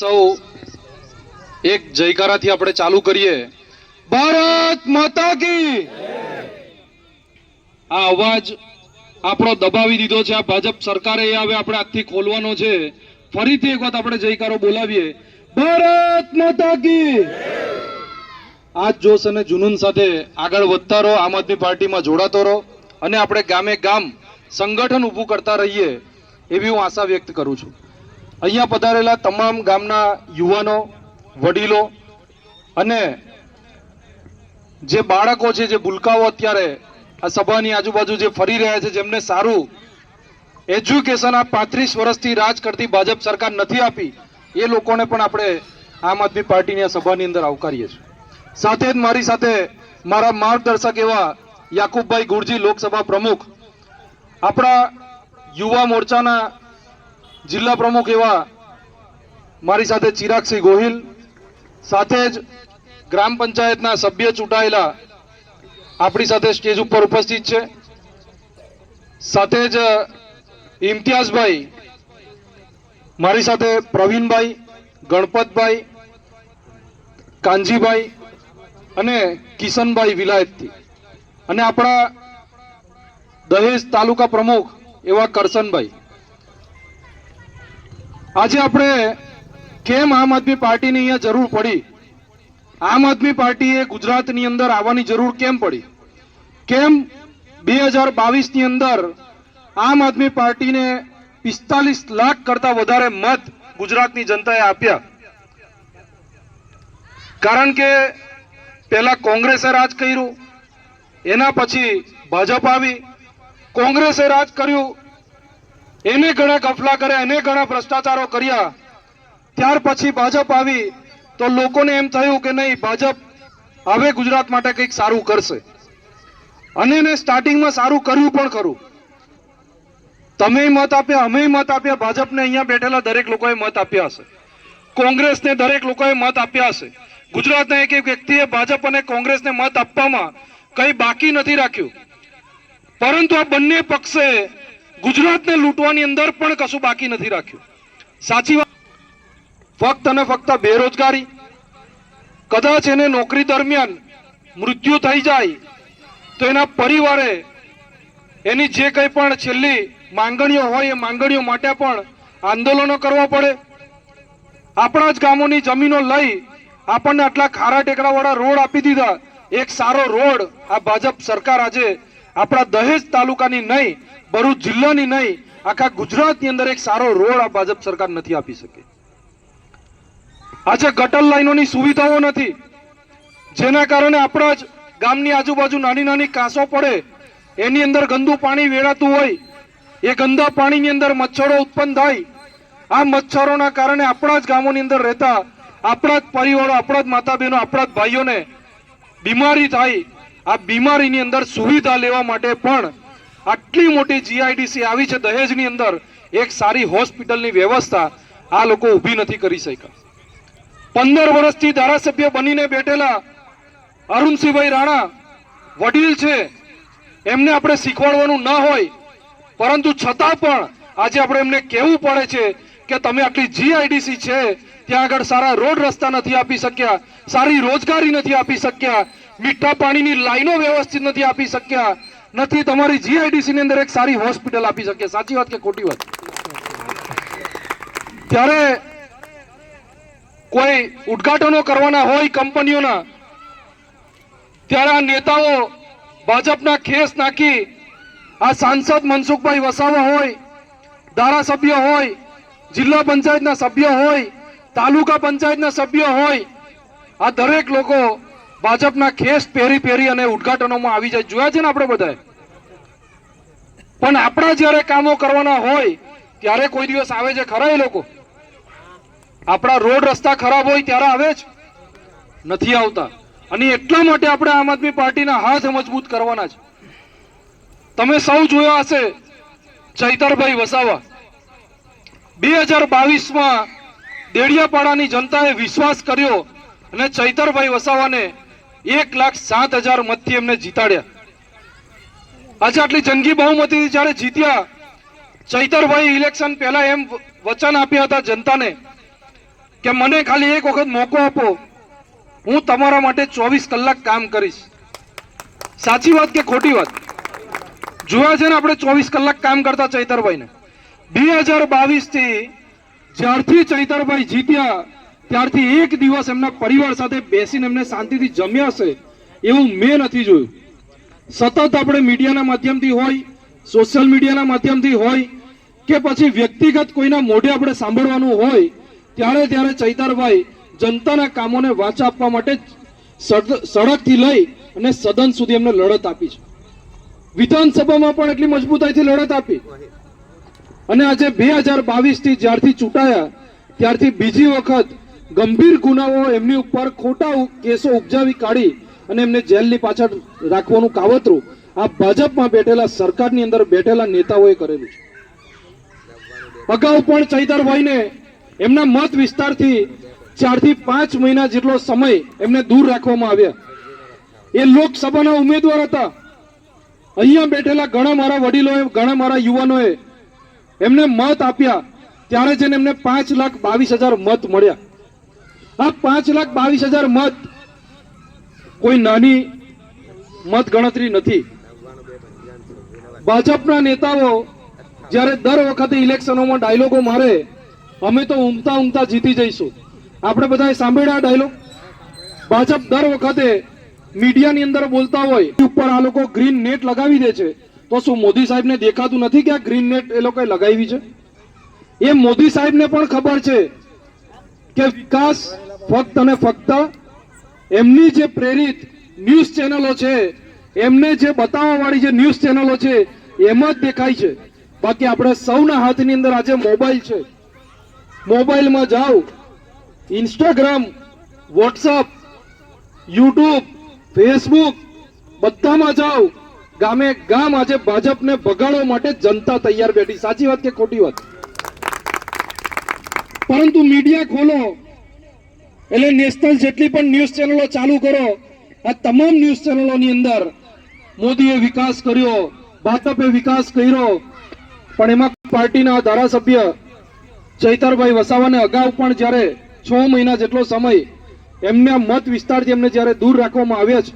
સૌ એક જયકારાથી આપણે ચાલુ કરીએ. ભારત માતા કી! આ અવાજ આપણો દબાવી દીધો છે. આ ભાજપ સરકારે હવે આપણે આજથી ખોલવાનો છે. ફરીથી એક વખત આપણે જયકારો બોલાવીએ. ભારત માતા કી! આ જોશ અને જુનૂન સાથે આગળ વધતા રહો. આમ આદમી પાર્ટીમાં જોડાતો રહો. અને આપણે ગામે ગામ સંગઠન ઊભું કરતા રહીએ એવી હું આશા વ્યક્ત કરું છું. અહીંયા પધારેલા તમામ ગામના યુવાનો, વડીલો અને જે બાળકો છે, જે ભૂલકાઓ અત્યારે આ સભાની આજુબાજુ જે ફરી રહ્યા છે, જેમને સારું એજ્યુકેશન આ પાંત્રીસ વર્ષથી રાજ કરતી ભાજપ સરકાર નથી આપી, એ લોકોને પણ આપણે આમ આદમી પાર્ટીની આ સભાની અંદર આવકારીએ છીએ. સાથે જ મારી સાથે મારા માર્ગદર્શક એવા યાકુબભાઈ ગુરજી લોકસભા પ્રમુખ, આપણા યુવા મોરચાના જિલ્લા પ્રમુખ એવા મારી સાથે ચિરાગસિંહ ગોહિલ, સાથે જ ગ્રામ પંચાયતના સભ્ય ચૂંટાયેલા આપણી સાથે સ્ટેજ ઉપર ઉપસ્થિત છે. સાથે જ ઇમ્તિયાઝભાઈ, મારી સાથે પ્રવીણભાઈ, ગણપતભાઈ, કાનજીભાઈ અને કિશનભાઈ વિલાયતથી. અને આપણા દહેજ તાલુકા પ્રમુખ એવા કરસનભાઈ આજે આપણે કેમ આમ આદમી પાર્ટીની અહીંયા જરૂર પડી? આમ આદમી પાર્ટીએ ગુજરાતની અંદર આવવાની જરૂર કેમ પડી? કેમ બે હજાર બાવીસની અંદર આમ આદમી પાર્ટીને પિસ્તાલીસ લાખ કરતા વધારે મત ગુજરાતની જનતાએ આપ્યા? કારણ કે પહેલા કોંગ્રેસે રાજ કર્યું, એના પછી ભાજપ આવી. કોંગ્રેસે રાજ કર્યું એને ઘણા ગફલા કર્યા, એને ઘણા ભ્રષ્ટાચારો કર્યા. ત્યાર પછી ભાજપ આવી તો લોકોને એમ થયું કે નહીં, ભાજપ હવે ગુજરાત માટે કંઈક સારું કરશે. અને એને સ્ટાર્ટિંગમાં સારું કર્યું પણ ખરું. તમે મત આપ્યા અમે મત આપ્યા, ભાજપને અહીંયા બેઠેલા દરેક લોકોએ મત આપ્યા હશે. કોંગ્રેસને દરેક લોકોએ મત આપ્યા હશે. ગુજરાતના એક એક વ્યક્તિએ ભાજપ અને કોંગ્રેસને મત આપવામાં કંઈ બાકી નથી રાખ્યું. પરંતુ આ બંને પક્ષે ગુજરાતને લૂંટવાની અંદર પણ કશું બાકી નથી રાખ્યું. સાચી વાત. ફક્ત અને ફક્ત બેરોજગારી. કદાચ એને નોકરી દરમિયાન મૃત્યુ થઈ જાય, તો એના પરિવારે એની જે કંઈ પણ છેલ્લી માંગણીઓ હોય, એ માંગણીઓ માટે પણ આંદોલનો કરવા પડે. આપણા જ ગામોની જમીનો લઈ આપણને આટલા ખારા ટેકરાવાળા રોડ આપી દીધા. એક સારો રોડ આ ભાજપ સરકાર આજે આપણા દહેજ તાલુકાની નહીં ભરૂચ જિલ્લાની નહીં, આખા ગુજરાતની અંદર એક સારો રોડ આ ભાજપ સરકાર નથી આપી શકે. આજે ગટર લાઈનોની સુવિધાઓ નથી. જેના કારણે આપણા જ ગામની આજુબાજુ નાની નાની કાંસો પડે, એની અંદર ગંદુ પાણી વેળાતું હોય, એ ગંદા પાણીની અંદર મચ્છરો ઉત્પન્ન થાય. આ મચ્છરોના કારણે આપણા જ ગામોની અંદર રહેતા આપણા જ પરિવારો, આપણા જ માતા બહેનો આપણા જ ભાઈઓને બીમારી થાય. આ બીમારીની અંદર સુવિધા લેવા માટે પણ આટલી મોટી જીઆઈડીસી આવી છે દહેજની અંદર. એક સારી હોસ્પિટલની વ્યવસ્થા આ લોકો ઊભી નથી કરી શક્યા. પંદર વર્ષથી ધારાસભ્ય બનીને બેઠેલા અરુણસિંહભાઈ રાણા વડીલ છે. એમને આપણે શીખવાડવાનું ન હોય, પરંતુ છતાં પણ આજે આપણે એમને કહેવું પડે છે કે તમે આટલી જીઆઈડીસી છે, ત્યાં આગળ સારા રોડ રસ્તા નથી આપી શક્યા, સારી રોજગારી નથી આપી શક્યા, મીઠા પાણીની લાઈનો વ્યવસ્થિત નથી આપી શક્યા નથી, તમારી જીઆઈડીસી ની અંદર એક સારી હોસ્પિટલ આપી શકે. સાચી વાત કે ખોટી વાત? ત્યારે કોઈ ઉદઘાટનો કરવાના હોય કંપનીઓના, ત્યારે આ નેતાઓ ભાજપના ખેસ નાખી, આ સાંસદ મનસુખભાઈ વસાવા હોય, ધારાસભ્ય હોય, જિલ્લા પંચાયતના સભ્ય હોય, તાલુકા પંચાયતના સભ્ય હોય, આ દરેક લોકો ભાજપના ખેસ પહેરી પહેરી અને ઉદઘાટનોમાં આવી જાય. જોયા છે ને આપણે બધાએ? પણ આપણા જ્યારે કામો કરવાના હોય, ત્યારે કોઈ દિવસ આવે છે ખરા એ લોકો? આપણા રોડ રસ્તા ખરાબ હોય ત્યારે આવે જ? નથી આવતા. અને એટલા માટે આપણે આમ આદમી પાર્ટીના હાથ મજબૂત કરવાના છે. તમે સૌ જોયા હશે, ચૈતરભાઈ વસાવા. બે હજાર બાવીસમાં દેડિયાપાડાની જનતાએ વિશ્વાસ કર્યો અને ચૈતરભાઈ વસાવાને એક લાખ સાત હજાર મતથી એમને જીતાડ્યા. આજે આટલી જંગી બહુમતીથી જ્યારે જીત્યા ચૈતરભાઈ ઇલેક્શન પહેલા એમ વચન આપ્યા હતા જનતાને કે મને ખાલી એક વખત મોકો આપો, હું તમારા માટે ચોવીસ કલાક કામ કરીશ. સાચી વાત કે ખોટી વાત? જોયા છે ને આપણે ચોવીસ કલાક કામ કરતા ચૈતરભાઈને. બે હજાર બાવીસથી જ્યારથી ચૈતરભાઈ જીત્યા, ત્યારથી એક દિવસ એમના પરિવાર સાથે બેસીને એમને શાંતિથી જમ્યા છે, એવું મેં નથી જોયું. સતત આપણે મીડિયાના માધ્યમથી હોય, સોશિયલ મીડિયાના માધ્યમથી હોય, કે પછી વ્યક્તિગત કોઈના મોઢે આપણે સાંભળવાનું હોય, ત્યારે ત્યારે ચૈતરભાઈ જનતાના કામોને વાચા આપવા માટે સડ- સડકથી લઈ અને સદન સુધી એમને લડત આપી છે. વિધાનસભામાં પણ એટલી મજબૂતાઈથી લડત આપી. અને આજે બે હજાર બાવીસથી જ્યારથી ચૂંટાયા, ત્યારથી બીજી વખત ગંભીર ગુનાઓ એમની ઉપર ખોટા કેસો ઉપજાવી કાઢી અને એમને જેલની પાછળ રાખવાનું કાવતરું આ ભાજપમાં બેઠેલા સરકારની અંદર બેઠેલા નેતાઓએ કરેલું છે. અગાઉ પણ ચૈતરભાઈને એમના મત વિસ્તારથી ચારથી પાંચ મહિના જેટલો સમય એમને દૂર રાખવામાં આવ્યા. એ લોકસભાના ઉમેદવાર હતા. અહીંયા બેઠેલા ઘણા મારા વડીલોએ, ઘણા મારા યુવાનોએ એમને મત આપ્યા. ત્યારે જઈને એમને પાંચ લાખ બાવીસ હજાર મત મળ્યા. આ પાંચ લાખ બાવીસ હજાર મત કોઈ નાની મત ગણતરી નથી. ભાજપના નેતાઓ જ્યારે દર વખતે ઇલેક્શનોમાં ડાયલોગો મારે, અમે તો ઉમતા ઉમતા જીતી જઈશું. આપણે બધાએ સાંભળ્યા ડાયલોગ? ભાજપ દર વખતે મીડિયાની અંદર બોલતા હોય ઉપર આ લોકો ગ્રીન નેટ લગાવી દે છે. તો શું મોદી સાહેબને દેખાતું નથી કે આ ગ્રીન નેટ એ લોકોએ લગાવી છે? એ મોદી સાહેબને પણ ખબર છે કે વિકાસ ફક્ત અને ફક્ત એમની જે પ્રેરિત ન્યૂઝ ચેનલો છે, એમને જે બતાવવા વાળી જે ન્યૂઝ ચેનલો છે, એમાં જ દેખાય છે. બાકી આપણે સૌના હાથની અંદર આજે મોબાઈલ છે. મોબાઈલમાં જાઓ. ઇન્સ્ટાગ્રામ વોટ્સઅપ યુટ્યુબ ફેસબુક બધામાં જાઓ. ગામે ગામ આજે ભાજપને ભગાડવા માટે જનતા તૈયાર બેઠી. સાચી વાત કે ખોટી વાત? પરંતુ મીડિયા ખોલો. એટલે નેશનલ જેટલી પણ ન્યૂઝ ચેનલો ચાલુ કરો, આ તમામ ન્યૂઝ ચેનલોની અંદર મોદીએ વિકાસ કર્યો, ભાજપે વિકાસ કર્યો, પણ એમાં પાર્ટીના ધારાસભ્ય ચૈતરભાઈ વસાવાને અગાઉ પણ જ્યારે છ મહિના જેટલો સમય એમના મત વિસ્તારથી એમને જ્યારે દૂર રાખવામાં આવ્યા છે,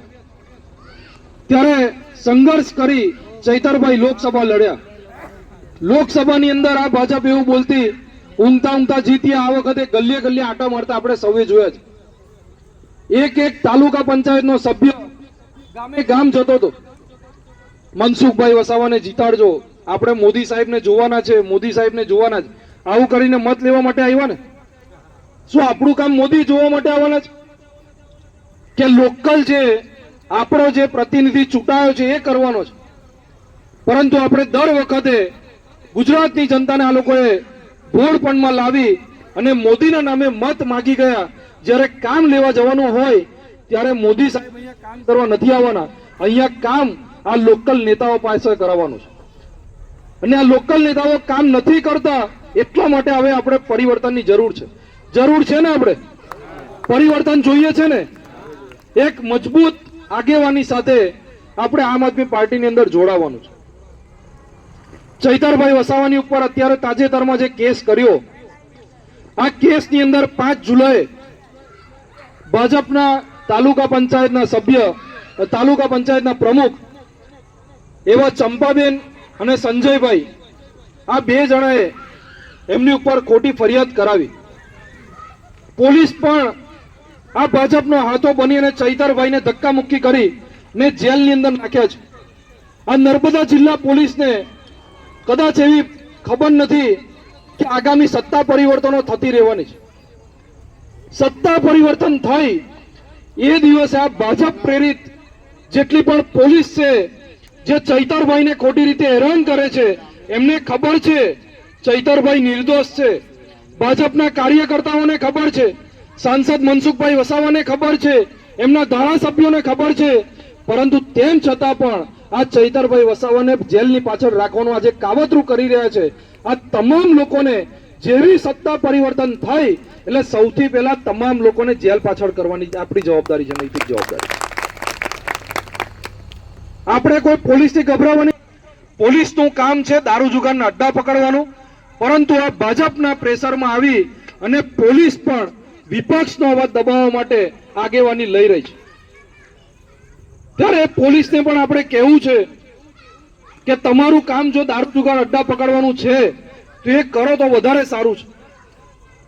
ત્યારે સંઘર્ષ કરી ચૈતરભાઈ લોકસભા લડ્યા. લોકસભાની અંદર આ ભાજપ એવું બોલતી ઊંઘતા ઊંઘતા જીત્યા આ વખતે ગલ્લે ગલીએ આટા મારતા આપણે સૌએ જોયા છે. એક એક તાલુકા પંચાયતનો સભ્ય ગામે ગામ જતો હતો. મનસુખભાઈ વસાવાને જીતાડજો. આપણે મોદી સાહેબને જોવાના છે, મોદી સાહેબને જોવાના છે. આવું કરીને મત લેવા માટે આવ્યા ને? શું આપણું કામ મોદી જોવા માટે આવવાના છે? કે લોકલ જે, આપણો જે પ્રતિનિધિ ચૂંટાયો છે, એ કરવાનો છે. પરંતુ આપણે દર વખતે ગુજરાતની જનતાને આ લોકોએ ભોળપણમાં લાવી અને મોદીના નામે મત માગી ગયા. જ્યારે કામ લેવા જવાનું હોય, ત્યારે મોદી સાહેબ અહીંયા કામ કરવા નથી આવવાના. અહીંયા કામ આ લોકલ નેતાઓ પાસે કરાવવાનું છે. અને આ લોકલ નેતાઓ કામ નથી કરતા, એટલા માટે હવે આપણે પરિવર્તનની જરૂર છે. જરૂર છે ને આપણે? પરિવર્તન જોઈએ છે ને? એક મજબૂત આગેવાની સાથે આપણે આમ આદમી પાર્ટીની અંદર જોડાવાનું છે. ચૈતરભાઈ વસાવાની ઉપર અત્યારે તાજેતરમાં જે કેસ કર્યો, આ કેસની અંદર પાંચ જુલાઈ ભાજપના તાલુકા પંચાયતના સભ્ય, તાલુકા પંચાયતના પ્રમુખ એવા ચંપાબેન અને સંજયભાઈ, આ બે જણાએ એમની ઉપર ખોટી ફરિયાદ કરાવી. પોલીસ પણ આ ભાજપનો હાથો બની અને ચૈતરભાઈને ધક્કા મુક્કી કરી ને જેલની અંદર નાખ્યા છે. આ નર્મદા જિલ્લા પોલીસને કદાચ એવી ખબર નથી કે આગામી સત્તા પરિવર્તનો થતી રહેવાની છે. સત્તા પરિવર્તન થઈ એ દિવસે આ ભાજપ પ્રેરિત જેટલી પણ પોલીસ છે, જે ચૈતરભાઈને ખોટી રીતે હેરાન કરે છે, એમને ખબર છે, ચૈતરભાઈ નિર્દોષ છે. ભાજપના કાર્યકર્તાઓને ખબર છે, સાંસદ મનસુખભાઈ વસાવાને ખબર છે, એમના ધારાસભ્યોને ખબર છે. પરંતુ તેમ છતાં પણ આ ચૈતરભાઈ વસાવાને જેલની પાછળ રાખવાનું આજે કાવતરું કરી રહ્યા છે. આ તમામ લોકોને જેવી સત્તા પરિવર્તન થાય, એટલે સૌથી પહેલા તમામ લોકોને જેલ પાછળ કરવાની આપણી જવાબદારી છે, નૈતિક જવાબદારી. આપણે કોઈ પોલીસથી ગભરાવાની પોલીસનું કામ છે દારૂ જુગારના અડ્ડા પકડવાનું, પરંતુ આ ભાજપના પ્રેશરમાં આવી અને પોલીસ પણ વિપક્ષનો અવાજ દબાવવા માટે આગેવાની લઈ રહી છે. ત્યારે પોલીસને પણ આપણે કહેવું છે કે તમારું કામ જો દારૂ જુગાર અડ્ડા પકડવાનું છે, તો એ કરો તો વધારે સારું છે.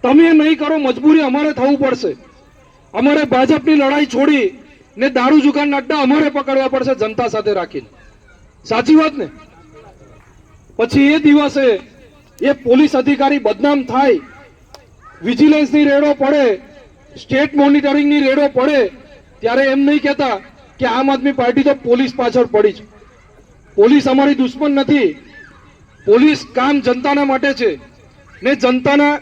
તમે નહીં કરો, મજબૂરી અમારે થવું પડશે. અમારે ભાજપની લડાઈ છોડી ને દારૂ જુગારના અડ્ડા અમારે પકડવા પડશે જનતા સાથે રાખીને. સાચી વાત ને? પછી એ દિવસે એ પોલીસ અધિકારી બદનામ થાય, વિજિલન્સની રેડો પડે, સ્ટેટ મોનિટરિંગની રેડો પડે, ત્યારે એમ નહીં કહેતા કે આમ આદમી પાર્ટી તો પોલીસ પાછળ પડી છે. પોલીસ અમારી દુશ્મન નથી. પોલીસ કામ જનતાના માટે છે ને જનતાના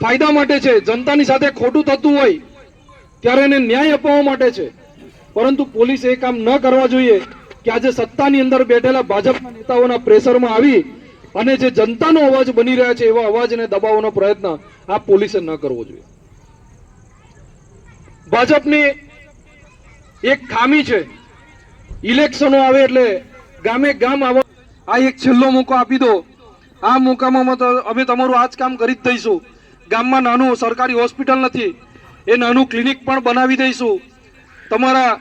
ફાયદા માટે છે. જનતાની સાથે ખોટું થતું હોય ત્યારે એને ન્યાય અપાવવા માટે છે. પરંતુ પોલીસ એ કામ ન કરવા જોઈએ કે આજે સત્તાની અંદર બેઠેલા ભાજપના નેતાઓના પ્રેશરમાં આવી અને જે જનતાનો અવાજ બની રહ્યા છે એવા અવાજને દબાવવાનો પ્રયત્ન આ પોલીસે ન કરવો જોઈએ. ભાજપની એક ખામી છે. ઇલેક્શનો આવે એટલે ગામે ગામ આવો. આ એક છેલ્લો મોકો આપી દો. આ મોકામાં અમે તમારું આ જ કામ કરી જ દઈશું. ગામમાં નાનું સરકારી હોસ્પિટલ નથી. એ નાનું ક્લિનિક પણ બનાવી દઈશું. તમારા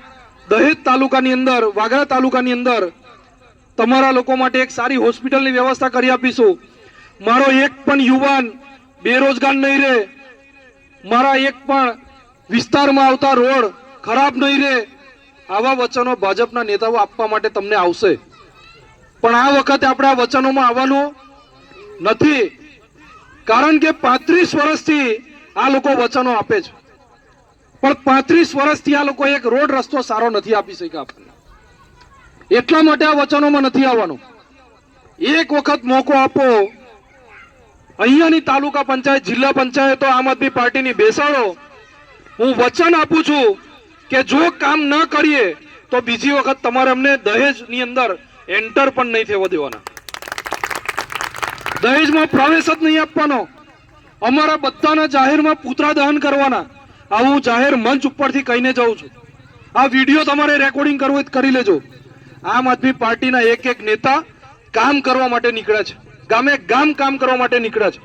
દહેજ તાલુકાની અંદર, વાગરા તાલુકાની અંદર તમારા લોકો માટે એક સારી હોસ્પિટલની વ્યવસ્થા કરી આપીશું. મારો એક પણ યુવાન બેરોજગાર નહીં રહે. મારા એક પણ વિસ્તારમાં આવતા રોડ ખરાબ નહીં રહે આવા વચનો ભાજપના નેતાઓ આપવા માટે તમને આવશે. પણ આ વખતે આપણે આ વચનોમાં આવવાનું નથી. કારણ કે પાંત્રીસ વર્ષથી આ લોકો વચનો આપે છે. પણ પાંત્રીસ વર્ષથી આ લોકો એક રોડ રસ્તો સારો નથી આપી શક્યા આપણને. એટલા માટે આ વચનોમાં નથી આવવાનું. એક વખત મોકો આપો. અહીંયાની તાલુકા પંચાયત, જિલ્લા પંચાયતો આમ આદમી પાર્ટીની બેસાડો. હું વચન આપું છું કે જો કામ ન કરીએ, તો બીજી વખત તમારે અમને દહેજની અંદર એન્ટર પણ નહીં થવા દેવાના. દહેજમાં પ્રવેશ જ નહીં આપવાનો. અમારા બધાના જાહેરમાં પુતળા દહન કરવાના. આવું જાહેર મંચ ઉપરથી કહીને જાઉં છું. આ વીડિયો તમારે રેકોર્ડિંગ કરવું હોય કરી લેજો. આમ આદમી પાર્ટીના એક એક નેતા કામ કરવા માટે નીકળ્યા છે. ગામે ગામ કામ કરવા માટે નીકળ્યા છે.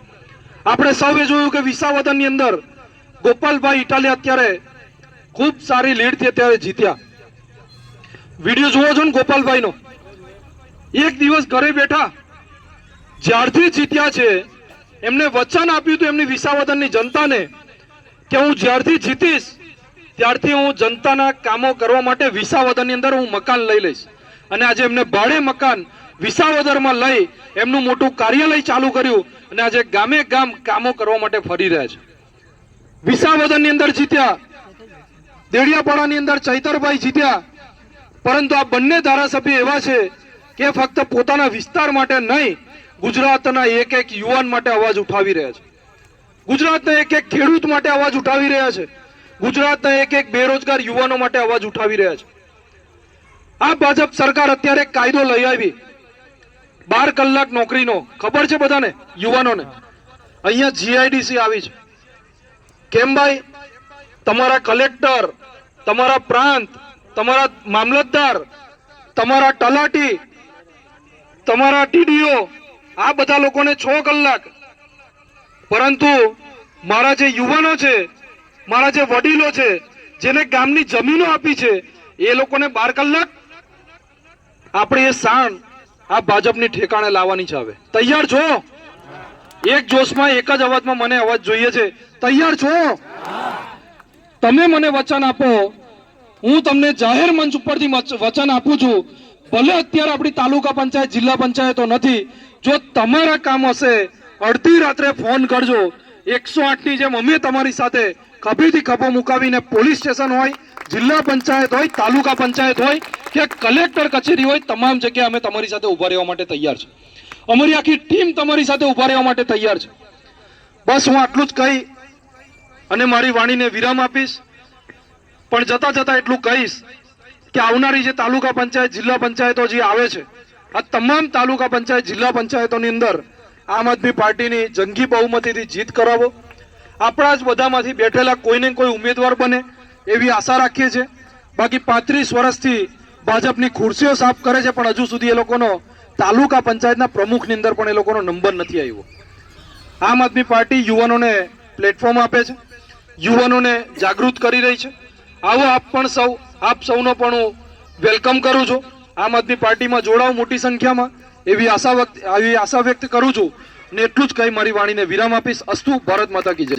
આપણે સૌએ જોયું કે વિસાવદનની અંદર ગોપાલભાઈ ઇટાલી અત્યારે ખૂબ સારી લીડથી અત્યારે જીત્યા. વીડિયો જોવો છો ને ગોપાલભાઈનો. એક દિવસ ઘરે બેઠા જ્યારથી જીત્યા છે, એમને વચન આપ્યું હતું એમની વિસાવદનની જનતાને કે હું જ્યારથી જીતીશ, ત્યારથી હું જનતાના કામો કરવા માટે વિસાવદનની અંદર હું મકાન લઈ લઈશ. અને આજે એમને ભાડે મકાન વિસાવદરમાં લઈ એમનું મોટું કાર્યાલય ચાલુ કર્યું અને આજે ગામે ગામ કામો કરવા માટે ફરી રહ્યા છે. વિસાવદનની અંદર જીત્યા દેડિયાપાડાની અંદર ચૈતરભાઈ જીત્યા. પરંતુ આ બંને ધારાસભ્ય એવા છે કે ફક્ત પોતાના વિસ્તાર માટે નહીં, ગુજરાતના એક એક યુવાન માટે અવાજ ઉઠાવી રહ્યા છે. ગુજરાતના એક એક ખેડૂત માટે અવાજ ઉઠાવી રહ્યા છે. ગુજરાતના એક એક બેરોજગાર યુવાનો માટે અવાજ ઉઠાવી રહ્યા છે. આ ભાજપ સરકાર અત્યારે કાયદો લઈ આવી. બાર કલાક નોકરીનો. ખબર છે બધાને? યુવાનોને. અહીંયા જીઆઈડીસી આવી છે. કેમ ભાઈ? તમારા કલેક્ટર, તમારા પ્રાંત, તમારા મામલતદાર, તમારા તલાટી, તમારા ટીડીઓ, આ બધા લોકોને છ કલાક. પરંતુ મારા જે યુવાનો છે, મારા જે વડીલો છે, જેને ગામની જમીનો આપી છે, એ લોકોને બાર કલાક આપણે એ સાણ આ ભાજપની ઠેકાણે લાવવાની છે હવે. તૈયાર છો? એક જોશમાં, એક જ અવાજમાં મને અવાજ જોઈએ છે. તૈયાર છો? તમે મને વચન આપો. હું તમને જાહેર મંચ ઉપરથી વચન આપું છું. ભલે અત્યારે આપણી તાલુકા પંચાયત, જિલ્લા પંચાયતો નથી. જો તમારા કામ હશે, અડધી રાત્રે ફોન કરજો. એકસો આઠની જેમ અમે તમારી સાથે ખભેથી ખભો મુકાવીને પોલીસ સ્ટેશન હોય, જિલ્લા પંચાયત હોય, તાલુકા પંચાયત હોય કે કલેક્ટર કચેરી હોય, તમામ જગ્યાએ અમે તમારી સાથે ઊભા રહેવા માટે તૈયાર છે અમારી આખી ટીમ તમારી સાથે ઊભા રહેવા માટે તૈયાર છે. બસ હું આટલું જ કહી અને મારી વાણીને વિરામ આપીશ. પણ જતા જતા એટલું કહીશ કે આવનારી જે તાલુકા પંચાયત, જિલ્લા પંચાયતો જે આવે છે, આ તમામ તાલુકા પંચાયત, જિલ્લા પંચાયતોની અંદર આમ આદમી પાર્ટીની જંગી બહુમતીથી જીત કરાવો. આપણા જ બધામાંથી બેઠેલા કોઈને કોઈ ઉમેદવાર બને એવી આશા રાખીએ છીએ. બાકી પાંત્રીસ વર્ષથી ભાજપની ખુરશીઓ સાફ કરે છે, પણ હજુ સુધી એ લોકોનો તાલુકા પંચાયતના પ્રમુખની અંદર પણ એ લોકોનો નંબર નથી આવ્યો. આમ આદમી પાર્ટી યુવાનોને પ્લેટફોર્મ આપે છે. યુવાનોને જાગૃત કરી રહી છે. આવો આપ પણ સૌ, આપ સૌનો પણ હું વેલકમ કરું છું. આમ આદમી પાર્ટીમાં જોડાવ મોટી સંખ્યામાં. એવી આશા વ્યક્ત આવી આશા વ્યક્ત કરું છું ને એટલું જ કહી મારી વાણીને વિરામ આપીશ. અસ્તુ ભારત માતા કી જય.